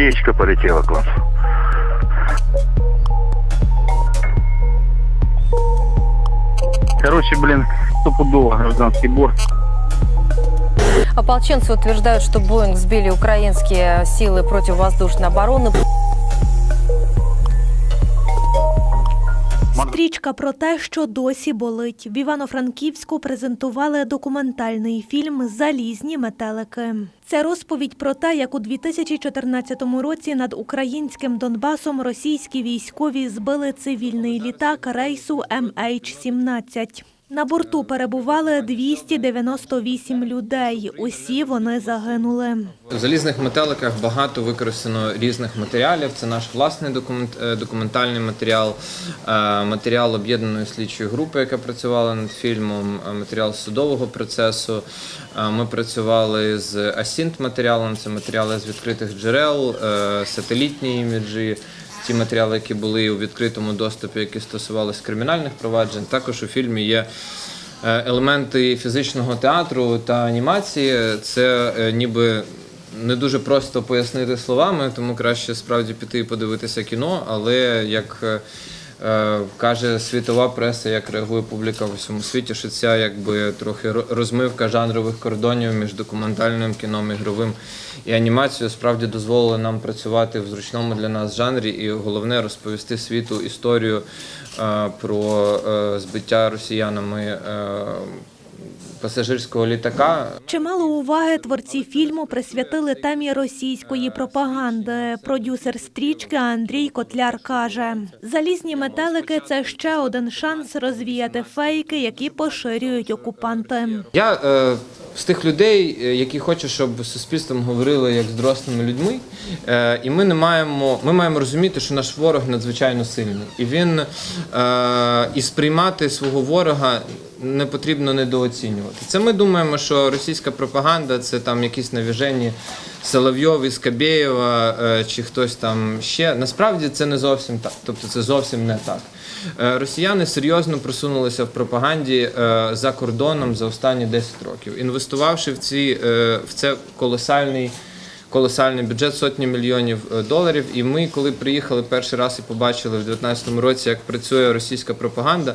Птичка полетела к вам. Короче, блин, стопудово гражданский борт. Ополченцы утверждают, что Боинг сбили украинские силы противовоздушной обороны. Стрічка про те, що досі болить. В Івано-Франківську презентували документальний фільм Залізні метелики. Це розповідь про те, як у 2014 році над українським Донбасом російські військові збили цивільний літак рейсу MH17. На борту перебували 298 людей. Усі вони загинули. В залізних метеликах багато використано різних матеріалів. Це наш власний документ, е, документальний матеріал, е, матеріал об'єднаної слідчої групи, яка працювала над фільмом, е, матеріал судового процесу. Ми працювали з асінт матеріалом, це матеріали з відкритих джерел, сателітні іміджі. Ті матеріали, які були у відкритому доступі, які стосувалися кримінальних проваджень. Також у фільмі є Е, елементи фізичного театру та анімації. Це е, ніби не дуже просто пояснити словами, тому краще справді піти і подивитися кіно. Але як е, каже світова преса, як реагує публіка в усьому світі, що ця якби трохи ро- розмивка жанрових кордонів між документальним кіном, ігровим і анімацією справді дозволила нам працювати в зручному для нас жанрі, і головне розповісти світу історію е, про е, збиття росіянами е, пасажирського літака. Чимало уваги творці фільму присвятили темі російської пропаганди. Продюсер стрічки Андрій Котляр каже: залізні метелики це ще один шанс розвіяти фейки, які поширюють окупанти. Я е, з тих людей, е, які хочуть, щоб суспільством говорили як з дорослими людьми. Е, і ми не маємо, ми маємо розуміти, що наш ворог надзвичайно сильний. І він е, і сприймати свого ворога не потрібно недооцінювати. Це ми думаємо, що російська пропаганда це там якісь навіжені Соловйов із Кабєєва е, чи хтось там ще. Насправді це не зовсім так. Тобто це зовсім не так. Е, Росіяни серйозно просунулися в пропаганді е, за кордоном за останні 10 років, інвестувавши в ці в це колосальний. Колосальний бюджет сотні мільйонів доларів. І ми, коли приїхали перший раз і побачили в 2019 році, як працює російська пропаганда,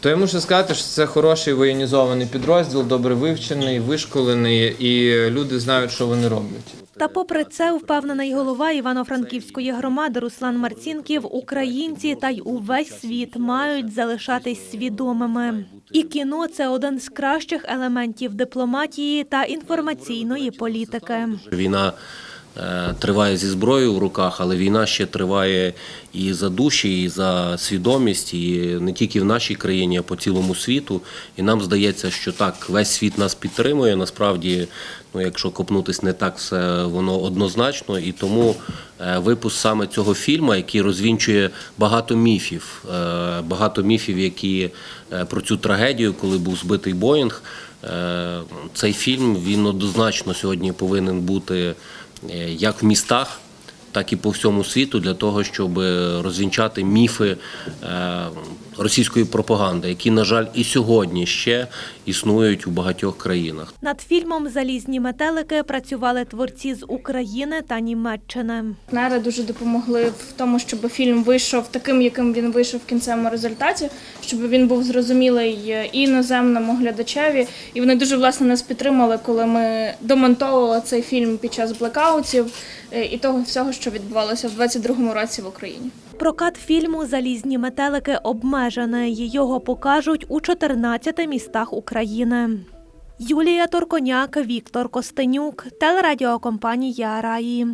то я мушу сказати, що це хороший воєнізований підрозділ, добре вивчений, вишколений, і люди знають, що вони роблять. Та попри це, впевнений голова Івано-Франківської громади Руслан Марцінків, українці та й увесь світ мають залишатись свідомими. І кіно це один з кращих елементів дипломатії та інформаційної політики. Війна е, триває зі зброєю в руках, але війна ще триває і за душі, і за свідомість, і не тільки в нашій країні, а по цілому світу. І нам здається, що так, весь світ нас підтримує. Насправді, ну якщо копнутись не так, все воно однозначно. І тому е, випуск саме цього фільму, який розвінчує багато міфів, е, багато міфів, які е, про цю трагедію, коли був збитий Боїнг. Е, Цей фільм він однозначно сьогодні повинен бути е, як в містах, так і по всьому світу для того, щоб розвінчати міфи е, російської пропаганди, які, на жаль, і сьогодні ще існують у багатьох країнах. Над фільмом Залізні метелики працювали творці з України та Німеччини. Партнери дуже допомогли в тому, щоб фільм вийшов таким, яким він вийшов в кінцевому результаті, щоб він був зрозумілий і іноземному глядачеві. І вони дуже власне нас підтримали, коли ми домонтовували цей фільм під час блекаутів е, і того всього, що відбувалося в 22-му році в Україні. Прокат фільму Залізні метелики обмежений. Його покажуть у 14 містах України. Юлія Торконяк, Віктор Костенюк, телерадіокомпанія Раї.